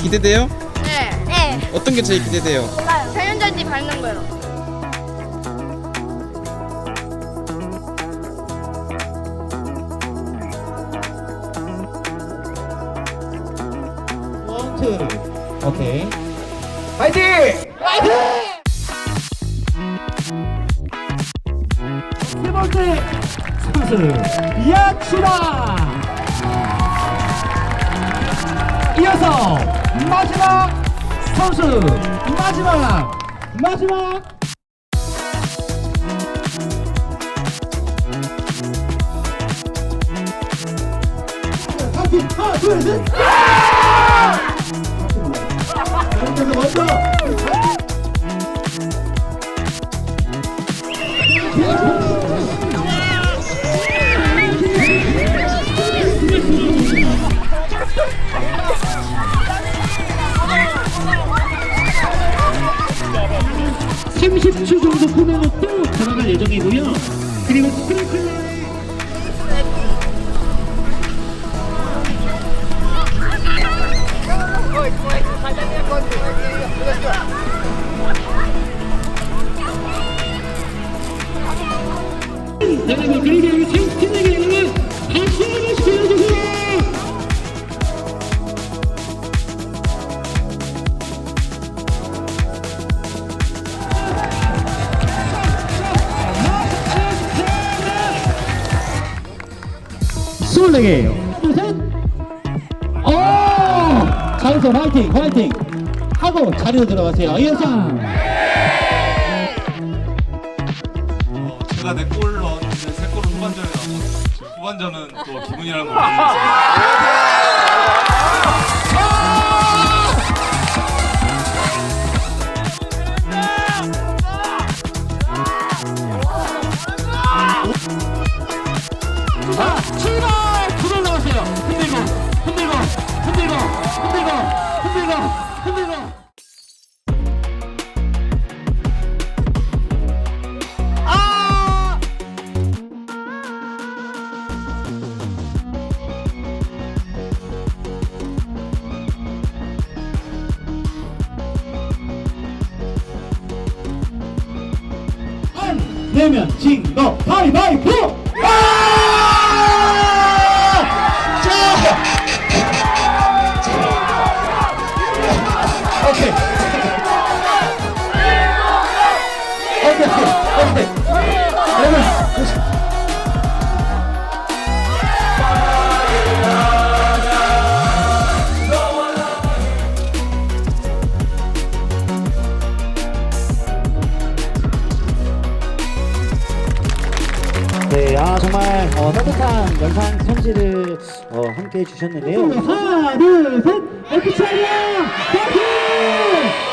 기대돼요? 네. 네. 어떤 게 제일 기대돼요? 아, 세면전지 밟는 거요. 투 오케이 파이팅! 세 번째 선수 야치다 이어서 마지막 선수 마지막 마지막 파이팅 하나 둘셋 먼저 (30초) 정도 꾸며놓고 들어갈 예정이고요. 그리고 스프링클러 그리고 우리 팀에게 여러분 박수 한 번씩 보여주세요. 스물네 개예요. 셋. 오! 잘했어 화이팅 화이팅. 하고 자리로 들어가세요. 어, 제가 내골넣 후반전은 또 기분이라는 걸. 자, 출발! 두번 나왔어요. 흔들고, 흔들고, 흔들고, 흔들고, 흔들고, 흔들고. 안 내면 진거 바이바이보! 아! 자! 오케이. 오케이, 오케이. 여러분, 정말 어, 따뜻한 영상 편지를 어, 함께 해주셨는데요. 하나, 둘, 셋, 에피차이야 파이팅!